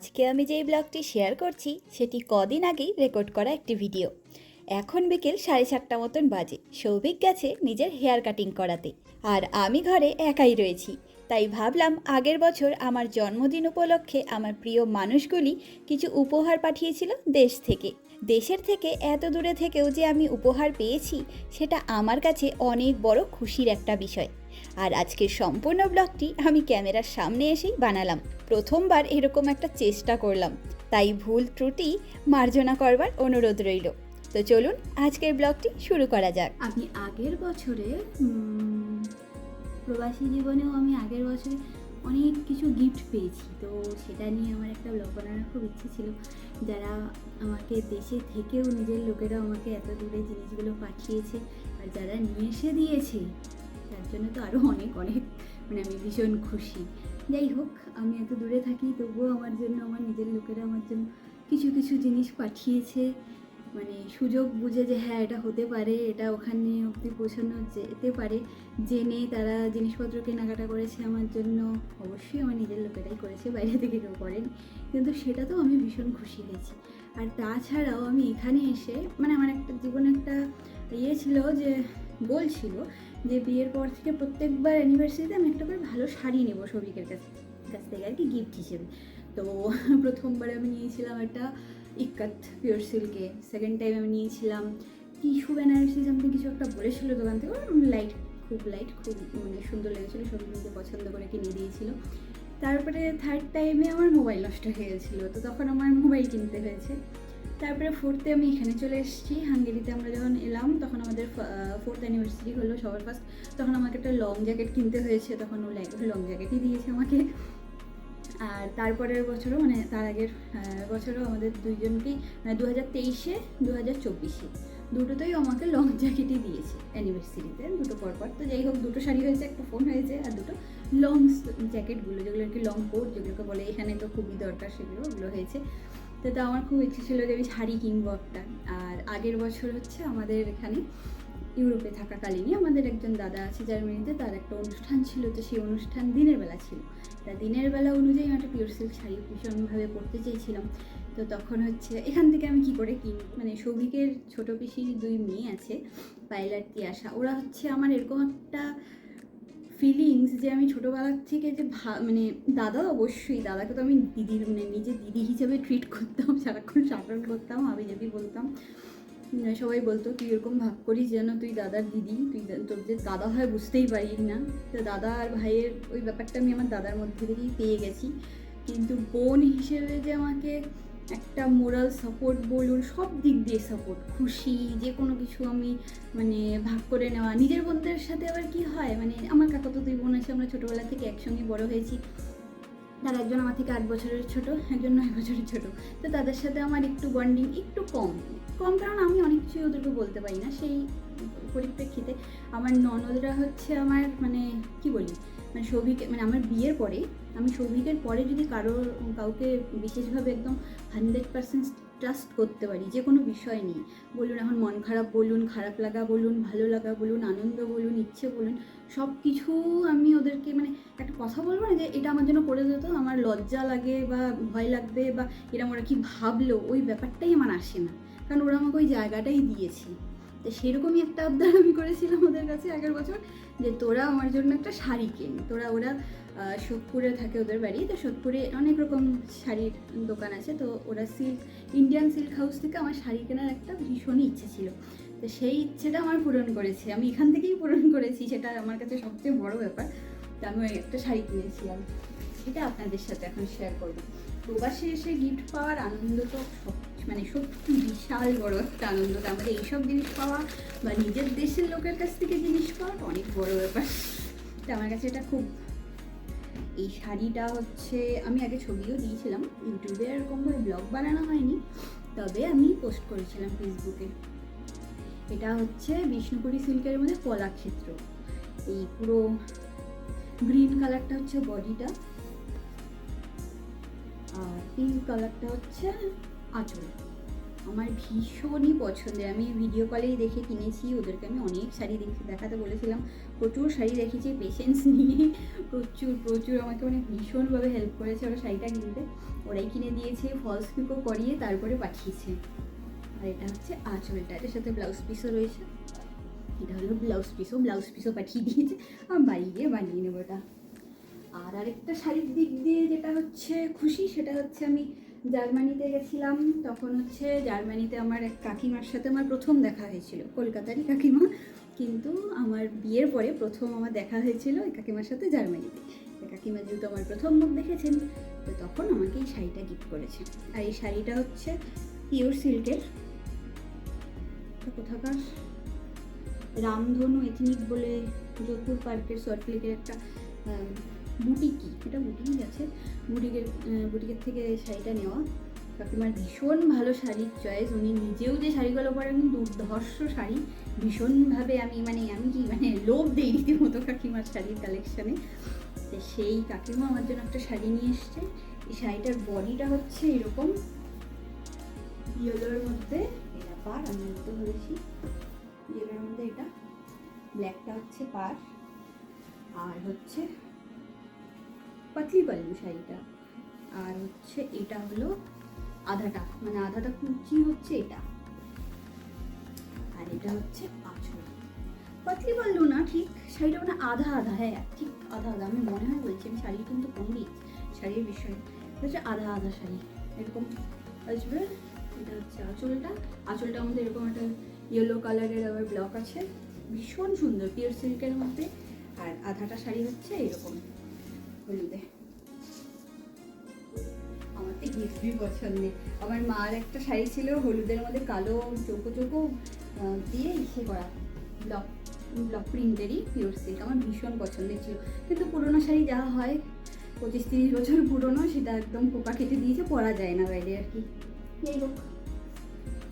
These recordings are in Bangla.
আজকে আমি যেই ব্লগটি শেয়ার করছি, সেটি কদিন আগেই রেকর্ড করা একটি ভিডিও। এখন বিকেল সাড়ে সাতটা মতন বাজে। সৌভিক গেছে নিজের হেয়ার কাটিং করাতে। আর আমি ঘরে একাই রয়েছি। তাই ভাবলাম আগের বছর আমার জন্মদিন উপলক্ষে আমার প্রিয় মানুষগুলি কিছু উপহার পাঠিয়েছিল দেশ থেকে। দেশের থেকে এত দূরে থেকেও যে আমি উপহার পেয়েছি, সেটা আমার কাছে অনেক বড় খুশির একটা বিষয়। আর আজকের সম্পূর্ণ ব্লগটি আমি ক্যামেরার সামনে এসেই বানালাম। প্রথমবার এরকম একটা চেষ্টা করলাম। তাই ভুল ত্রুটি মার্জনা করবার অনুরোধ রইল। তো চলুন আজকের ব্লগটি শুরু করা যাক। আমি আগের বছরে প্রবাসী জীবনেও আমি আগের বছরে অনেক কিছু গিফট পেয়েছি। তো সেটা নিয়ে আমার একটা ব্লগ বানানোর খুব ইচ্ছে ছিল। যারা আমাকে দেশে থেকেও নিজের লোকেরা আমাকে এত দূরে জিনিসগুলো পাঠিয়েছে, আর যারা নিয়ে এসে দিয়েছে জন্য তো আরও অনেক অনেক মানে আমি ভীষণ খুশি। যাই হোক, আমি এত দূরে থাকি, তবুও আমার জন্য, আমার নিজের লোকেরা আমার জন্য কিছু কিছু জিনিস পাঠিয়েছে। মানে সুযোগ বুঝে যে হ্যাঁ এটা হতে পারে, এটা ওখানে অবধি পৌঁছানো যেতে পারে। জেনে তারা জিনিসপত্র কেনাকাটা করেছে আমার জন্য, অবশ্যই আমার নিজের লোকেরাই করেছে, বাইরে থেকে কেউ করেন। কিন্তু সেটা তো আমি ভীষণ খুশি হয়েছি। আর তাছাড়াও আমি এখানে এসে মানে আমার একটা জীবনে একটা ইয়ে ছিল যে গোল ছিল যে বিয়ের পর থেকে প্রত্যেকবার অ্যানিভার্সারিতে আমি একটা করে ভালো শাড়ি নেব সবিকের কাছ কাছ থেকে আর কি গিফট হিসেবে। তো প্রথমবার আমি নিয়েছিলাম একটা ইক্কাত পিওর সিল্কে সেকেন্ড টাইম আমি নিয়েছিলাম টিস্যু বেনারসি সামথিং কিছু একটা বলেছিল দোকান থেকে। লাইট খুব লাইট খুব মানে সুন্দর লেগেছিলো, সবই পছন্দ করে কিনে দিয়েছিল। তারপরে থার্ড টাইমে আমার মোবাইল নষ্ট হয়ে গেছিল, তো তখন আমার মোবাইল কিনতে হয়েছে। তারপরে ফোর্থে আমি এখানে চলে এসেছি, হাঙ্গেরিতে আমরা যখন এলাম, তখন আমাদের ফোর্থ অ্যানিভার্সারি হলো সবার ফার্স্ট তখন আমাকে একটা লং জ্যাকেট কিনতে হয়েছে, তখন ও লং জ্যাকেটই দিয়েছে আমাকে। আর তারপরের বছরও মানে তার আগের বছরও আমাদের দুইজনকেই মানে দু হাজার তেইশে দু হাজার চব্বিশে। দুটোতেই আমাকে লং জ্যাকেটই দিয়েছে অ্যানিভার্সারিতে দুটো পরপর। তো যাই হোক, দুটো শাড়ি হয়েছে, একটা ফোন হয়েছে, আর দুটো লং জ্যাকেটগুলো যেগুলো আর কি লং কোট যেগুলোকে বলে এখানে তো খুবই দরকার সেগুলো, ওগুলো হয়েছে। তো তো আমার খুব ইচ্ছে ছিল যে আমি শাড়ি কিনবো একটা। আর আগের বছর হচ্ছে আমাদের এখানে ইউরোপে থাকাকালীনই আমাদের একজন দাদা আছে জার্মানিতে, তার একটা অনুষ্ঠান ছিল তো সেই অনুষ্ঠান দিনের বেলা ছিল। তা দিনের বেলা অনুযায়ী আমি একটা পিওর সিল্ক শাড়ি ভীষণভাবে পরতে চেয়েছিলাম। তো তখন হচ্ছে, এখান থেকে আমি কি করে কিনি মানে সৌভিকের ছোটো পিসির দুই মেয়ে আছে পাইলার তিয়াসা ওরা হচ্ছে আমার এরকম একটা ফিলিংস যে আমি ছোটোবেলার থেকে যে ভা মানে দাদা অবশ্যই, দাদাকে তো আমি দিদির মানে নিজের দিদি হিসেবে ট্রিট করতাম, সারাক্ষণ শাসন করতাম আমি যদি বলতাম। সবাই বলতো, তুই এরকম ভাব করিস যেন তুই দাদার দিদি, তুই তোর যে দাদা হয় বুঝতেই পারিস না। তো দাদা আর ভাইয়ের ওই ব্যাপারটা আমি আমার দাদার মধ্যে থেকেই পেয়ে গেছি। কিন্তু বোন হিসেবে যে আমাকে একটা মোরাল সাপোর্ট বলুন, সব দিক দিয়ে সাপোর্ট, খুশি, যে কোনো কিছু আমি মানে ভাগ করে নেওয়া। নিজের বোনদের সাথে আবার কি হয়? মানে আমার কাকা তো দুই বোন আছে, আমরা ছোটোবেলা থেকে একসঙ্গে বড় হয়েছি। তার একজন আমার থেকে আট বছরের ছোট, একজন নয় বছরের ছোট। তো তাদের সাথে আমার একটু বন্ডিং একটু কম। কম কারণ আমি অনেক কিছুই ওদেরকে বলতে পারি না। সেই পরিপ্রেক্ষিতে আমার ননদরা হচ্ছে আমার মানে কি বলি? মানে সৌভিক মানে আমার বিয়ের পরে, আমি সৌভিকের পরে যদি কারোর, কাউকে বিশেষভাবে একদম হান্ড্রেড পার্সেন্ট ট্রাস্ট করতে পারি, যে কোনো বিষয় নিয়ে। বলুন এখন মন খারাপ বলুন, খারাপ লাগা বলুন, ভালো লাগা বলুন, আনন্দ বলুন, ইচ্ছে বলুন সব কিছু আমি ওদেরকে মানে একটা কথা বলব না যে এটা আমার জন্য করে দিত আমার লজ্জা লাগে বা ভয় লাগবে বা এরম ওরা কি ভাবলো, ওই ব্যাপারটাই আমার আসে না। কারণ ওরা আমাকে ওই জায়গাটাই দিয়েছে। তো সেরকমই একটা আবদার আমি করেছিলাম ওদের কাছে আগের বছর, যে তোরা আমার জন্য একটা শাড়ি কেন, তোরা ওরা সোদপুরে থাকে ওদের বাড়ি। তো সোদপুরে অনেক রকম শাড়ির দোকান আছে। তো ওরা সিল্ক ইন্ডিয়ান সিল্ক হাউস থেকে আমার শাড়ি কেনার একটা ভীষণই ইচ্ছে ছিল। তো সেই ইচ্ছেটা আমার পূরণ করেছে। আমি এখান থেকেই পূরণ করেছি, সেটা আমার কাছে সবচেয়ে বড় ব্যাপার। তো আমি একটা শাড়ি কিনেছিলাম। সেটা আপনাদের সাথে এখন শেয়ার করব। প্রবাসে এসে গিফট পাওয়ার আনন্দ তো মানে সত্যি বিশাল বড় একটা আনন্দ। মধ্যে এইসব জিনিস পাওয়া বা নিজের দেশের লোকের কাছ থেকে জিনিস পাওয়া অনেক বড় ব্যাপার। তো আমার কাছে এটা খুব এই শাড়িটা হচ্ছে আমি আগে ছবিও দিয়েছিলাম, ইউটিউবে এরকমভাবে ব্লগ বানানো হয়নি, তবে আমি পোস্ট করেছিলাম ফেসবুকে। এটা হচ্ছে বিষ্ণুপুরি সিল্কের মধ্যে কলাক্ষেত্র। এই পুরো গ্রিন কালারটা হচ্ছে বডিটা, আর পিঙ্ক কালারটা হচ্ছে আঁচল। আমার ভীষণই পছন্দের। আমি ভিডিও কলেই দেখে কিনেছি, ওদেরকে আমি অনেক শাড়ি দেখে দেখাতে বলেছিলাম। প্রচুর শাড়ি দেখেছি পেশেন্স নিয়ে। প্রচুর প্রচুর। আমাকে মানে ভীষণভাবে হেল্প করেছে ওরা শাড়িটা কিনতে। ওরাই কিনে দিয়েছে ফলস পিকো করিয়ে তারপরে পাঠিয়েছে। আর এটা হচ্ছে আঁচলটা এটার সাথে ব্লাউজ পিসও রয়েছে। এটা হলো ব্লাউজ পিসও ব্লাউজ পিসও পাঠিয়ে দিয়েছে। আমি বাড়ি গিয়ে বানিয়ে নেব ওটা আর আরেকটা শাড়ির দিক দিয়ে যেটা হচ্ছে খুশি, সেটা হচ্ছে আমি জার্মানিতে গেছিলাম, তখন হচ্ছে জার্মানিতে আমার এক কাকিমার সাথে আমার প্রথম দেখা হয়েছিল, কলকাতারই কাকিমা। কিন্তু আমার বিয়ের পরে প্রথম আমার দেখা হয়েছিল এই কাকিমার সাথে জার্মানিতে। কাকিমা যেহেতু আমার প্রথম মুখ দেখেছেন, তো তখন আমাকে এই শাড়িটা গিফট করেছে আর এই শাড়িটা হচ্ছে পিওর সিল্কের কোথাকার? রামধনু এথনিক বলে যোধপুর পার্কের সল্টলেকের একটা বুটিকি এটা বুটিকই আছে। বুটিকের বুটিকের থেকে শাড়িটা নেওয়া। কাকিমার ভীষণ ভালো শাড়ির চয়েস। উনি নিজেও যে শাড়িগুলো পরেন, দুর্ধর্ষ শাড়ি। ভীষণভাবে আমি মানে আমি কি মানে লোভ দিই রীতিমতো কাকিমার শাড়ির কালেকশানে তো সেই কাকিমা আমার জন্য একটা শাড়ি নিয়ে এসছে। এই শাড়িটার বডিটা হচ্ছে এরকম। ইয়েলোর মধ্যে এটা পার আমি তো ধরেছি। ইয়েলোর মধ্যে এটা। ব্ল্যাকটা হচ্ছে পার আর হচ্ছে পাতলি পাল্লু শাড়িটা। আর হচ্ছে এটা হলো আধাটা মানে আধাটা কুচি হচ্ছে এটা। আর এটা হচ্ছে আঁচল পাতলি পাল্লু না, ঠিক শাড়িটা মানে আধা আধা হ্যাঁ ঠিক আধা আধা। আমি মনে হয় বলছি, আমি শাড়ি কিন্তু কমই শাড়ির বিষয়। হচ্ছে আধা আধা শাড়ি। এরকম আসবে। এটা হচ্ছে আঁচলটা। আঁচলটার মধ্যে এরকম একটা ইয়েলো কালারের আবার ব্লক আছে। ভীষণ সুন্দর পিওর সিল্কের মধ্যে। আর আধাটা শাড়ি হচ্ছে এরকম। হলুদে আমার তো হেভি পছন্দের আমার মার একটা শাড়ি ছিল হলুদের মধ্যে কালো চৌকো আহ, দিয়ে ইসে করা। ব্লক ব্লক প্রিন্টেরই পিওর সিল্ক। আমার ভীষণ পছন্দের ছিল। কিন্তু পুরোনো শাড়ি যা হয় পঁচিশ তিরিশ বছর পুরোনো সেটা একদম পোকা কেটে দিয়েছে পরা যায় না বাইরে আর কি। যাই হোক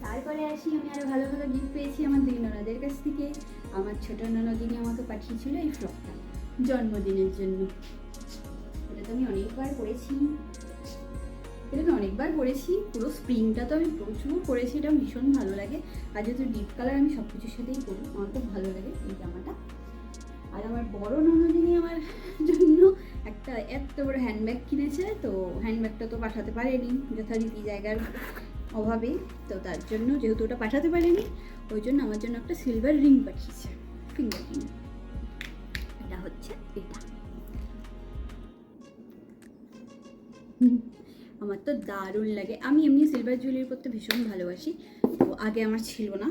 তারপরে আসি আমি আরও ভালো ভালো গিফট পেয়েছি আমার দুই ননদের কাছ থেকে। আমার ছোটো ননদিনী আমাকে পাঠিয়েছিল এই ফ্রকটা জন্মদিনের জন্য। এটা তো আমি অনেকবার করেছি। এটা আমি অনেকবার করেছি, পুরো স্প্রিংটা তো আমি প্রচুর করেছি এটা ভীষণ ভালো লাগে। আর যেহেতু ডিপ কালার আমি সব কিছুর সাথেই করি, আমার খুব ভালো লাগে এই জামাটা। আর আমার বড় ননদিনী আমার জন্য একটা এত বড় হ্যান্ডব্যাগ কিনেছে, তো হ্যান্ডব্যাগটা তো পাঠাতে পারেনি, যথারীতি জায়গার অভাবে। তো তার জন্য যেহেতু ওটা পাঠাতে পারেনি, ওই জন্য আমার জন্য একটা সিলভার রিং পাঠিয়েছে ফিঙ্গার রিং আমার তো দারুণ লাগে। আমি এমনি সিলভার জুয়েলারি পরতে ভীষণ ভালোবাসি। তো আগে আমার ছিল না।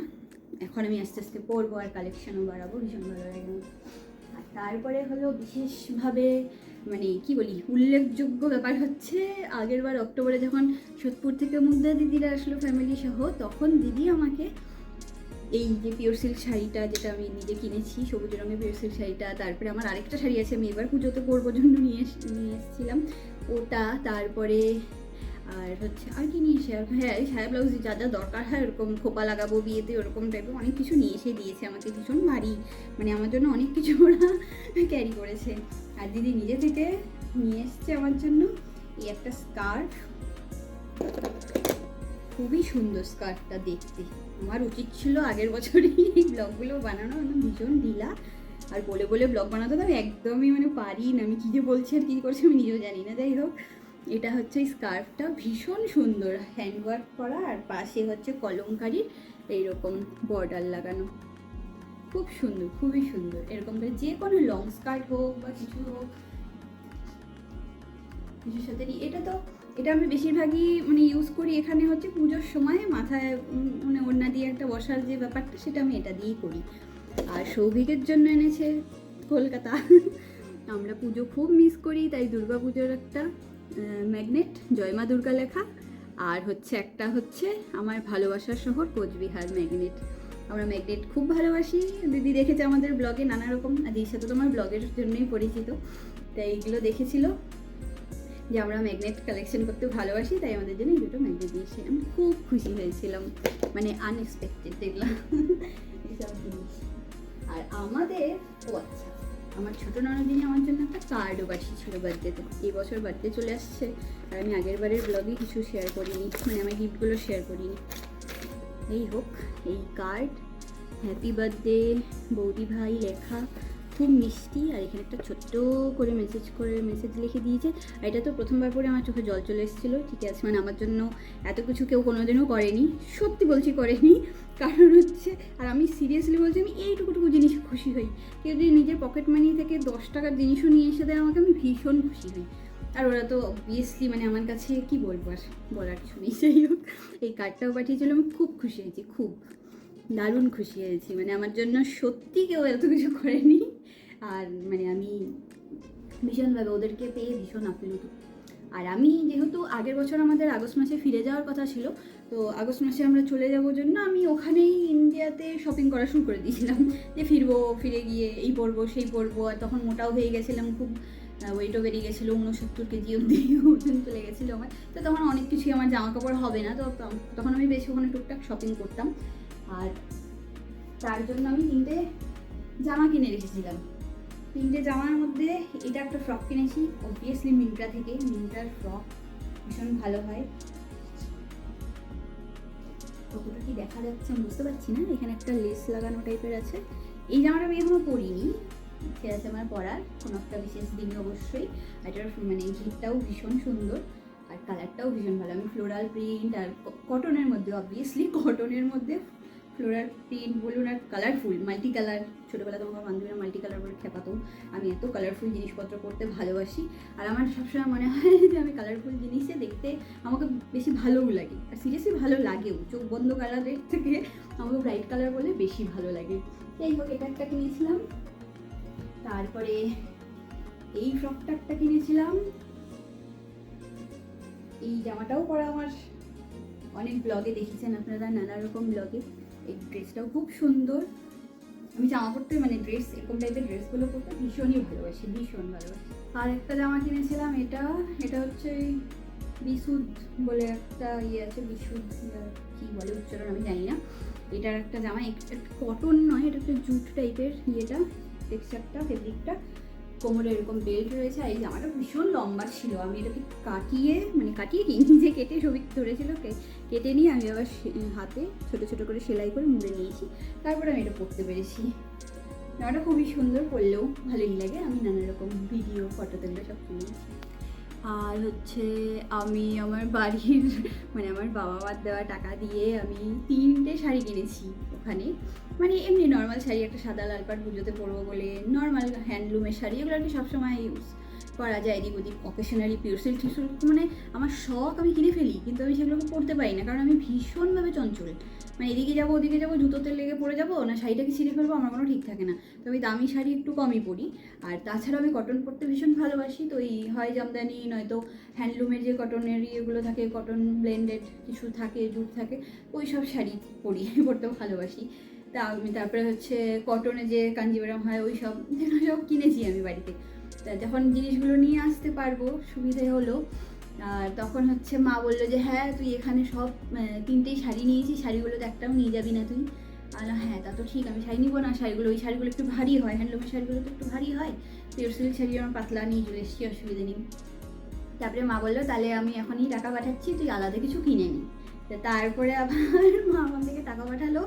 এখন আমি আস্তে আস্তে পরবো আর কালেকশনও বাড়াবো, ভীষণ ভালো লাগে আর তারপরে হলো বিশেষভাবে মানে কি বলি, উল্লেখযোগ্য ব্যাপার হচ্ছে আগের বার অক্টোবরে যখন সোদপুর থেকে মুগ্ধা দিদিরা আসলো ফ্যামিলি সহ, তখন দিদি আমাকে এই যে পিওর সিল্ক শাড়িটা যেটা আমি নিজে কিনেছি, সবুজ রঙের পিওর সিল্ক শাড়িটা, তারপরে আমার আরেকটা শাড়ি আছে, আমি এবার পুজোতে পরবো জন্য নিয়ে নিয়ে এসেছিলাম। ওটা, তারপরে আর হচ্ছে আর কি নিয়ে এসে হ্যাঁ সায়া ব্লাউজ যা যা দরকার হয় ওরকম খোপা লাগাবো, বিয়েতে ওরকম টাইপের অনেক কিছু নিয়ে এসে দিয়েছে আমাকে, ভীষণ ভারী। মানে আমার জন্য অনেক কিছু ওরা ক্যারি করেছে। আর দিদি নিজে থেকে নিয়ে এসছে আমার জন্য এই একটা স্কার্ফ খুবই সুন্দর স্কার্টটা দেখতে। আমার উচিত ছিল আগের বছরই ব্লগগুলো বানানো ভীষণ ঢিলা। আর বলে বলে ব্লগ বানাতে তো আমি একদমই মানে পারি না। আমি কী যে বলছি আর কী করছি আমি নিজেও জানি না। যাই হোক, এটা হচ্ছে স্কার্ফটা ভীষণ সুন্দর। হ্যান্ডওয়ার্ক করা আর পাশে হচ্ছে কলমকারির এইরকম বর্ডার লাগানো। খুব সুন্দর, খুবই সুন্দর। এরকম করে যে কোনো লং স্কার্ট হোক বা কিছু হোক, কিছুর সাথে এটা তো, এটা আমি বেশিরভাগই মানে ইউজ করি এখানে হচ্ছে পুজোর সময়। মাথায় মানে ওড়না দিয়ে একটা বসার যে ব্যাপারটা, সেটা আমি এটা দিয়েই করি। আর সৌভিকের জন্য এনেছে কলকাতা। আমরা পুজো খুব মিস করি, তাই দুর্গা পুজোর একটা ম্যাগনেট জয়মা দুর্গা লেখা। আর হচ্ছে একটা হচ্ছে আমার ভালোবাসার শহর কোচবিহার ম্যাগনেট আমরা ম্যাগনেট খুব ভালোবাসি। দিদি দেখেছে আমাদের ব্লগে নানা রকম, আর দিদির সাথে তো আমার ব্লগের জন্যই পরিচিত। তাই এইগুলো দেখেছিল যে আমরা ম্যাগনেট কালেকশন করতে ভালোবাসি, তাই আমাদের জন্য এই দুটো ম্যাগনেট দিয়েছে। আমি খুব খুশি হয়েছিলাম। মানে আনএক্সপেক্টেড দেখলাম। এইসব জিনিস। আর আমাদের, ও আচ্ছা আমার ছোটো নানাদিনে আমার জন্য একটা কার্ডও পাঠিয়েছিল বার্থডেতে এই বছর বার্থডে চলে আসছে আর আমি আগের বারের ব্লগে কিছু শেয়ার করিনি মানে আমার গিফটগুলো শেয়ার করিনি। এই হোক, এই কার্ড হ্যাপি বার্থডে বৌদি ভাই, লেখা। খুব মিষ্টি আর এখানে একটা ছোট্ট করে মেসেজ করে মেসেজ লিখে দিয়েছে। আর এটা তো প্রথমবার পরে আমার চোখে জল চলে এসেছিল, ঠিক আছে? মানে আমার জন্য এত কিছু কেউ কোনোদিনও করেনি, সত্যি বলছি করেনি। কারণ হচ্ছে, আর আমি সিরিয়াসলি বলছি, আমি এইটুকুটুকু জিনিস খুশি হই। কেউ যদি নিজের পকেট মানি থেকে দশ টাকার জিনিসও নিয়ে এসে দেয়, আমাকে আমি ভীষণ খুশি হই। আর ওরা তো অবভিয়াসলি মানে আমার কাছে কি বলব আর বলার কিছু নেই। যাই হোক, এই কার্ডটাও পাঠিয়েছিল, আমি খুব খুশি হয়েছি, খুব দারুণ খুশি হয়েছি। মানে আমার জন্য সত্যি কেউ এত কিছু করেনি। আর মানে আমি ভীষণভাবে ওদেরকে পেয়ে ভীষণ আপ্লুত। আর আমি যেহেতু আগের বছর আমাদের আগস্ট মাসে ফিরে যাওয়ার কথা ছিল, তো আগস্ট মাসে আমরা চলে যাব জন্য আমি ওখানেই ইন্ডিয়াতে শপিং করা শুরু করে দিয়েছিলাম। যে ফিরবো, ফিরে গিয়ে এই পরবো, সেই পরবো, আর তখন মোটাও হয়ে গেছিলাম খুব ওয়েটও বেরিয়ে গেছিল উনসত্তর কেজি অবধি ওজন চলে গেছিল আমার। তো তখন অনেক কিছুই আমার জামা কাপড় হবে না, তো তখন আমি বেশি ওখানে টুকটাক শপিং করতাম। আর তার জন্য আমি তিনটে জামা কিনে রেখেছিলাম। তিনটে জামার মধ্যে এটা একটা ফ্রক কিনেছি। অবভিয়াসলি মিন্ট্রা থেকে। মিন্ট্রার ফ্রক ভীষণ ভালো হয়। কতটা কি দেখা যাচ্ছে আমি বুঝতে পারছি না। এখানে একটা লেস লাগানো টাইপের আছে। এই জামাটা আমি এখনও পরিনি। ইচ্ছে আছে আমার পরার। কোনো একটা বিশেষ দিনে অবশ্যই। এটার মানে ঘিরটাও ভীষণ সুন্দর। আর কালারটাও ভীষণ ভালো। আমি ফ্লোরাল প্রিন্ট আর কটনের মধ্যে অবভিয়াসলি কটনের মধ্যে ফ্লোরাল প্রিন্ট বলুন আর কালারফুল মাল্টি কালার ছোটোবেলা তোমার বান্ধবীরা মাল্টি কালার বলে খেপাতো আমি এত কালারফুল জিনিসপত্র করতে ভালোবাসি, আর আমার সবসময় মনে হয় যে আমি কালারফুল জিনিসে দেখতে আমাকে বেশি ভালোও লাগে। আর সিরিয়াসলি ভালো লাগেও, চোখ বন্ধ কালারের থেকে আমাকে ব্রাইট কালার বলে বেশি ভালো লাগে। যাই হোক, এটা একটা কিনেছিলাম। তারপরে এই ফ্রকটা একটা কিনেছিলাম। এই জামাটাও পরা আমার। অনেক ব্লগে দেখেছেন আপনারা, নানা রকম ব্লগে এই ড্রেসটাও খুব সুন্দর। আমি জামা পরতে মানে ড্রেস এরকম টাইপের ড্রেসগুলো পরতে ভীষণই ভালোবাসি, ভীষণ ভালোবাসি। আর একটা জামা কিনেছিলাম, এটা এটা হচ্ছে বিশুদ বলে একটা ইয়ে আছে, বিশুদ কি বলে উচ্চারণ আমি জানি না। এটার একটা জামা একটা কটন নয়, এটা একটা জুট টাইপের ইয়েটা টেক্সচারটা ফেব্রিকটা কোমরে এরকম বেল্ট রয়েছে, আর এই জামাটা ভীষণ লম্বা ছিল। আমি এটাকে কাটিয়ে মানে কাটিয়ে নিই নিজে কেটে ছবি ধরেছিল কেটে নিয়ে আমি আবার হাতে ছোট ছোট করে সেলাই করে মুড়ে নিয়েছি। তারপরে আমি এটা পরতে পেরেছি। জামাটা খুবই সুন্দর পরলেও ভালোই লাগে, আমি নানা রকম ভিডিও ফটো তুলে সব তুলেছি আর হচ্ছে আমি আমার বাড়ির মানে আমার বাবা মার দেওয়া টাকা দিয়ে আমি তিনটে শাড়ি কিনেছি ওখানে। মানে এমনি নর্মাল শাড়ি, একটা সাদা লাল পাট পুজোতে পরবো বলে নর্মাল হ্যান্ডলুমের শাড়ি, এগুলো আর কি সবসময় ইউজ করা যায় এদিক ওদিক অকেশনারি পিউরসিল টিউসিল মানে আমার শখ আমি কিনে ফেলি, কিন্তু আমি সেগুলোকে পরতে পারি না, কারণ আমি ভীষণভাবে চঞ্চল। মানে এদিকে যাব, ওদিকে যাব জুতোতে লেগে পড়ে যাব, না শাড়িটাকে ছিঁড়ে ফেলব, আমার কোনো ঠিক থাকে না। তো আমি দামি শাড়ি একটু কমই পরি। আর তাছাড়া আমি কটন পরতে ভীষণ ভালোবাসি, তো এই হয় জামদানি, নয়তো হ্যান্ডলুমের যে কটনের ইয়েগুলো থাকে কটন ব্লেন্ডেড কিছু থাকে, জুট থাকে ওই সব শাড়ি পরি পরতেও ভালোবাসি। তা আমি তারপরে হচ্ছে কটনে যে কাঞ্জিবরম হয় ওই সব সব কিনেছি আমি বাড়িতে। যখন জিনিসগুলো নিয়ে আসতে পারব, সুবিধে হলো। আর তখন হচ্ছে মা বলল যে হ্যাঁ তুই এখানে সব তিনটেই শাড়ি নিয়েছিস শাড়িগুলো তো একটাও নিয়ে যাবি না তুই। আর হ্যাঁ তা তো ঠিক, আমি শাড়ি নিবো না, শাড়িগুলো, ওই শাড়িগুলো একটু ভারী হয় হ্যান্ডলুমের শাড়িগুলো তো একটু ভারী হয় পিওর সিল্ক শাড়ি আমার পাতলা নিয়ে চলে এসেছি, অসুবিধা নেই। তারপরে মা বলল, তাহলে আমি এখনই টাকা পাঠাচ্ছি, তুই আলাদা কিছু কিনে নি। তারপরে আবার মা আমার থেকে টাকা পাঠালো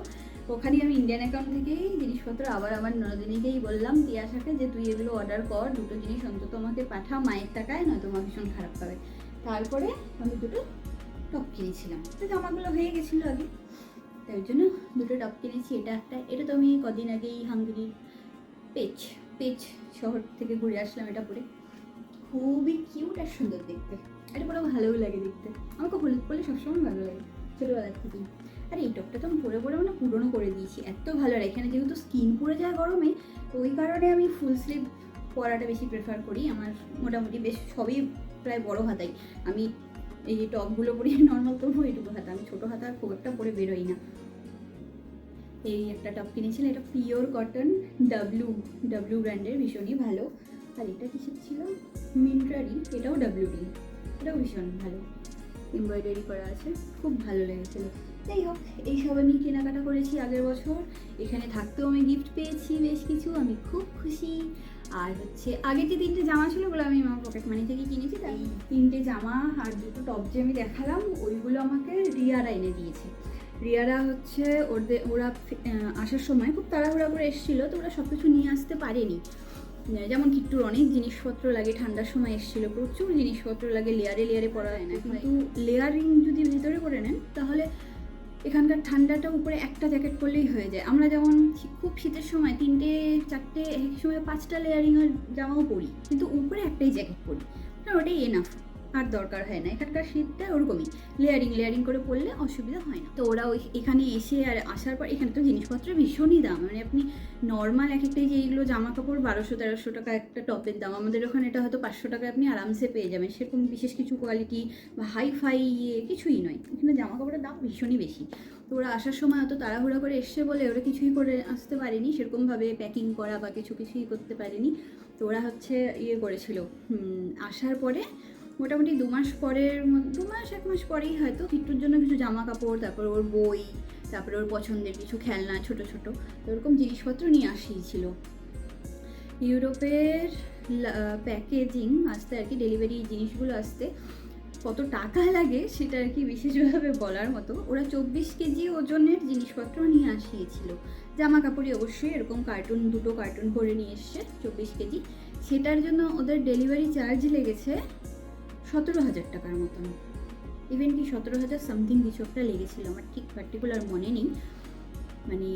ওখানে আমি ইন্ডিয়ান অ্যাকাউন্ট থেকেই জিনিসপত্র আবার আমার ননদিনীকেই বললাম তিয়াশাকে যে তুই এগুলো অর্ডার কর, দুটো জিনিস অন্তত আমাকে পাঠা, মায়ের টাকায়, নয়তো মা ভীষণ খারাপ পাবে তারপরে আমি দুটো টপ কিনেছিলাম। তো জামাগুলো হয়ে গেছিল আগে। তাই জন্য দুটো টপ কিনেছি, এটা একটা। এটা তো আমি কদিন আগেই হাঙ্গেরি পেচ পেচ শহর থেকে ঘুরে আসলাম এটা পরে। খুবই কিউট আর সুন্দর দেখতে। এটা পরে ভালোও লাগে দেখতে। আমাকে হলুদ পরলে সবসময় ভালো লাগে। ছোটোবেলার থেকেই। আর এই টপটা তো আমি পরে পরে মানে পুরনো করে দিয়েছি, এত ভালো আর এখানে যেহেতু স্কিন পড়ে যায় গরমে ওই কারণে আমি ফুল স্লিভ পরাটা বেশি প্রেফার করি। আমার মোটামুটি বেশ সবই প্রায় বড় হাতাই। আমি এই যে টপগুলো পরি নর্মাল তবু এইটুকু হাতা। আমি ছোটো হাতা খুব একটা পরে বেরোই না। এই একটা টপ কিনেছিলাম, এটা পিওর কটন ডাব্লু ডাব্লু ব্র্যান্ডের ভীষণই ভালো। আর এটা কিসের ছিল? মিন্ট্রারি এটাও ডাব্লু ডি এটাও ভীষণ ভালো। এমব্রয়ডারি করা আছে, খুব ভালো লেগেছিলো। যাই হোক এইসব আমি কেনাকাটা করেছি আগের বছর। এখানে থাকতেও আমি গিফট পেয়েছি বেশ কিছু আমি খুব খুশি। আর হচ্ছে আগে যে তিনটে জামা ছিল ওগুলো আমি আমার পকেট মানি থেকে কিনেছি তাই তিনটে জামা আর দুটো টপ যে আমি দেখালাম ওইগুলো আমাকে রিয়ারা এনে দিয়েছে। রিয়ারা হচ্ছে ওদের ওরা আসার সময় খুব তাড়াহুড়া করে এসেছিল তো ওরা সব কিছু নিয়ে আসতে পারেনি। যেমন কিট্টুর অনেক জিনিসপত্র লাগে ঠান্ডার সময় এসেছিল প্রচুর জিনিসপত্র লাগে লেয়ারে লেয়ারে পরা হয় না। কিন্তু লেয়ারিং যদি ভিতরে করে নেন তাহলে এখানকার ঠান্ডাটা উপরে একটা জ্যাকেট পরলেই হয়ে যায়। আমরা যেমন খুব শীতের সময় তিনটে, চারটে, এক সময় পাঁচটা লেয়ারিংয়ের জামাও পরি, কিন্তু উপরে একটাই জ্যাকেট পরি। না ওটাই এনাফ আর দরকার হয় না। এখানকার শীতটা ওরকমই। লেয়ারিং লেয়ারিং করে পড়লে অসুবিধা হয় না। তো ওরা ওই এখানে এসে আর আসার পর এখানে তো জিনিসপত্রের ভীষণই দাম। মানে আপনি নর্মাল এক একটাই যে এইগুলো জামা কাপড় বারোশো, তেরোশো টাকা একটা টপের দাম। আমাদের ওখানে এটা হয়তো পাঁচশো টাকায় আপনি আরামসে পেয়ে যাবেন। সেরকম বিশেষ কিছু কোয়ালিটি বা হাই ফাই ইয়ে কিছুই নয়। এখানে জামা কাপড়ের দাম ভীষণই বেশি। তো ওরা আসার সময় অত তাড়াহুড়া করে এসছে বলে ওরা কিছুই করে আসতে পারেনি। সেরকমভাবে প্যাকিং করা বা কিছু কিছুই করতে পারেনি। তো ওরা হচ্ছে ইয়ে করেছিল। আসার পরে মোটামুটি দু মাস পরের দু মাস, এক মাস পরেই হয়তো কিট্টুর জন্য কিছু জামা কাপড় তারপর ওর বই, তারপরে ওর পছন্দের কিছু খেলনা, ছোট ছোট ওরকম জিনিসপত্র নিয়ে আসিয়েছিল ইউরোপের প্যাকেজিং, আসতে আর কি ডেলিভারি জিনিসগুলো আসতে কত টাকা লাগে সেটা আর কি বিশেষভাবে বলার মতো। ওরা চব্বিশ কেজি ওজনের জিনিসপত্র নিয়ে আসিয়েছিল জামা কাপড়ই অবশ্যই এরকম কার্টুন, দুটো কার্টুন করে নিয়ে এসছে, চব্বিশ কেজি। সেটার জন্য ওদের ডেলিভারি চার্জ লেগেছে সতেরো হাজার টাকার মতন। ইভেন কি সতেরো হাজার সামথিং কিছু একটা লেগেছিলো, আমার ঠিক পার্টিকুলার মনে নেই। মানে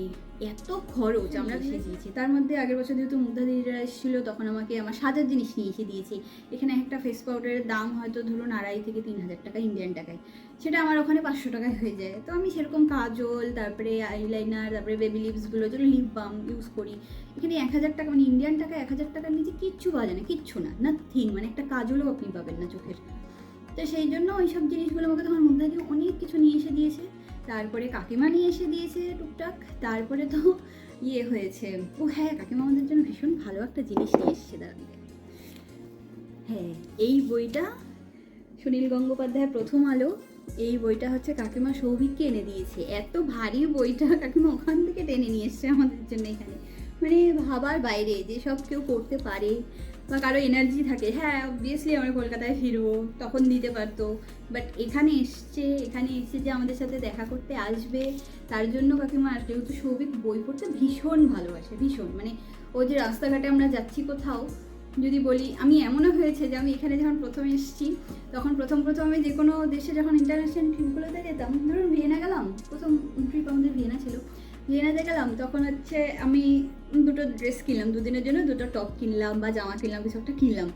এত খরচ আমরা সেজিয়েছি তার মধ্যে আগের বছর যেহেতু মুগ্ধা দিদিরা এসেছিল তখন আমাকে আমার সাজার জিনিস নিয়ে এসে দিয়েছি। এখানে একটা ফেস পাউডারের দাম হয়তো ধরুন আড়াই থেকে তিন হাজার টাকা ইন্ডিয়ান টাকায়। সেটা আমার ওখানে পাঁচশো টাকায় হয়ে যায়। তো আমি সেরকম কাজল তারপরে আইলাইনার তারপরে বেবি লিপসগুলো যেগুলো লিপ বাম ইউজ করি এখানে এক হাজার টাকা মানে ইন্ডিয়ান টাকা এক হাজার টাকার নিচে কিচ্ছু পাওয়া যায় না কিচ্ছু না নাথিং মানে একটা কাজলও আপনি পাবেন না চোখের। তো সেই জন্য ওই সব জিনিসগুলো আমাকে তখন মুগ্ধা দিয়ে অনেক কিছু নিয়ে এসে দিয়েছে। তারপরে কাকিমা নিয়ে এসে দিয়েছে টুকটাক, তারপরে তো ইয়ে হয়েছে। ও হ্যাঁ কাকিমা আমাদের জন্য ভীষণ ভালো একটা জিনিস নিয়ে এসেছে দাঁড়ান হ্যাঁ এই বইটা সুনীল গঙ্গোপাধ্যায় প্রথম আলো, এই বইটা হচ্ছে কাকিমা সৌভিককে এনে দিয়েছে। এত ভারী বইটা কাকিমা ওখান থেকে টেনে নিয়ে এসছে আমাদের জন্য এখানে। মানে ভাবার বাইরে যে সব কেউ করতে পারে বা কারও এনার্জি থাকে হ্যাঁ অবভিয়াসলি আমরা কলকাতায় ফিরবো, তখন দিতে পারতো। বাট এখানে এসছে, এখানে এসে যে আমাদের সাথে দেখা করতে আসবে, তার জন্য কাকিমা, যেহেতু সৌভিক বই পড়তে ভীষণ ভালোবাসে, ভীষণ। মানে ও যে রাস্তাঘাটে আমরা যাচ্ছি কোথাও, যদি বলি, আমি এমনও হয়েছে যে আমি এখানে যখন প্রথম এসেছি, তখন প্রথম প্রথম আমি যে কোনো দেশে যখন ইন্টারন্যাশনাল ট্রিপগুলোতে যেতাম, ধরুন ভিয়েনা গেলাম, প্রথম ট্রিপ আমাদের ভিয়েনা ছিল ভিয়েনাতে গেলাম তখন হচ্ছে আমি দুটো ড্রেস কিনলাম, দুদিনের জন্য দুটো টপ কিনলাম বা জামা কিনলাম, কিছু একটা কিনলাম।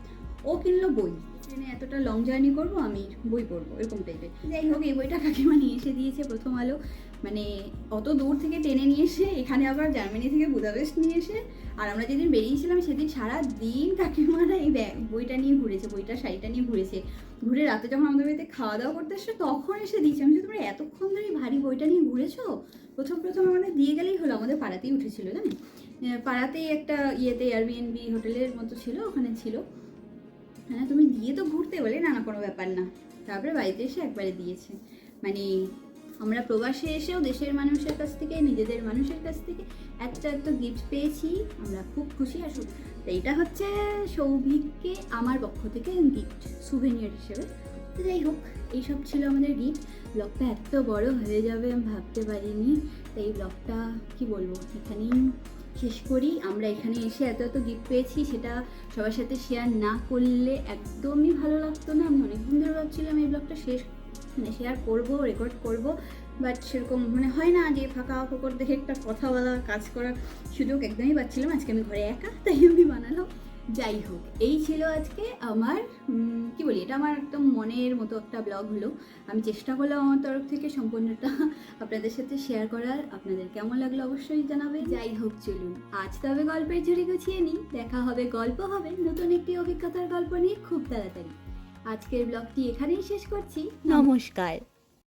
ও কিনলো বই। ট্রেনে এতটা লং জার্নি করব, আমি বই পড়ব, এরকম টাইপের যাই হোক, এই বইটা কাকিমা নিয়ে এসে দিয়েছে প্রথম আলো। মানে অত দূর থেকে টেনে নিয়ে এসে এখানে আবার জার্মানি থেকে বুদাপেস্ট নিয়ে এসে আর আমরা যেদিন বেরিয়েছিলাম সেদিন সারা দিন কাকিমারা এই ব্যাগ বইটা নিয়ে ঘুরেছে বইটা শাড়িটা নিয়ে ঘুরেছে। ঘুরে রাতে যখন আমাদের বাড়িতে খাওয়া দাওয়া করতে এসে তখন এসে দিয়েছে। আমি বলছি, তোমরা এতক্ষণ ধরে ভারী বইটা নিয়ে ঘুরেছো? প্রথম প্রথম আমাদের দিয়ে গেলেই হলো আমাদের পাড়াতেই উঠেছিল আহ, পাড়াতেই একটা ইয়েতে এয়ারবিএনবি হোটেলের মতো ছিল ওখানে ছিল। হ্যাঁ তুমি দিয়ে তো ঘুরতে বলে না না কোনো ব্যাপার না। তারপরে বাড়িতে এসে একবারে দিয়েছে। মানে আমরা প্রবাসে এসেও দেশের মানুষের কাছ থেকে, নিজেদের মানুষের কাছ থেকে একটা একটা গিফট পেয়েছি। আমরা খুব খুশি আর তো এইটা হচ্ছে সৌভিককে আমার পক্ষ থেকে গিফট সুভেনিয়ার হিসেবে। তো যাই হোক, এইসব ছিল আমাদের গিফট ব্লগটা এত বড় হয়ে যাবে, আমি ভাবতে পারিনি। তো এই ব্লগটা, কি বলব, এখানেই শেষ করি। আমরা এখানে এসে এত এত গিফট পেয়েছি, সেটা সবার সাথে শেয়ার না করলে একদমই ভালো লাগতো না। আমি অনেকদিন ধরে ভাবছিলাম এই ব্লগটা শেষ মানে শেয়ার করব রেকর্ড করব বাট সেরকম মানে হয় না যে ফাঁকা ফোকর দেখে একটা কথা বলা, কাজ করার সুযোগ একদমই পাচ্ছিলাম আজকে আমি ঘরে একা, তাই আমি বানালাম। যাই হোক, এই ছিল আজকে আমার কি বলি, এটা আমার একদম মনের মতো একটা ব্লগ হলো। আমি চেষ্টা করলাম আমার তরফ থেকে সম্পূর্ণটা আপনাদের সাথে শেয়ার করার। আপনাদের কেমন লাগল অবশ্যই জানাবে যাই হোক, চলুন, আজ তবে গল্পের ঝুড়ি গুছিয়ে নিই। দেখা হবে, গল্প হবে। নতুন একটি অভিজ্ঞতার গল্প নিয়ে খুব তাড়াতাড়ি। আজকের ব্লগটি এখানেই শেষ করছি। নমস্কার।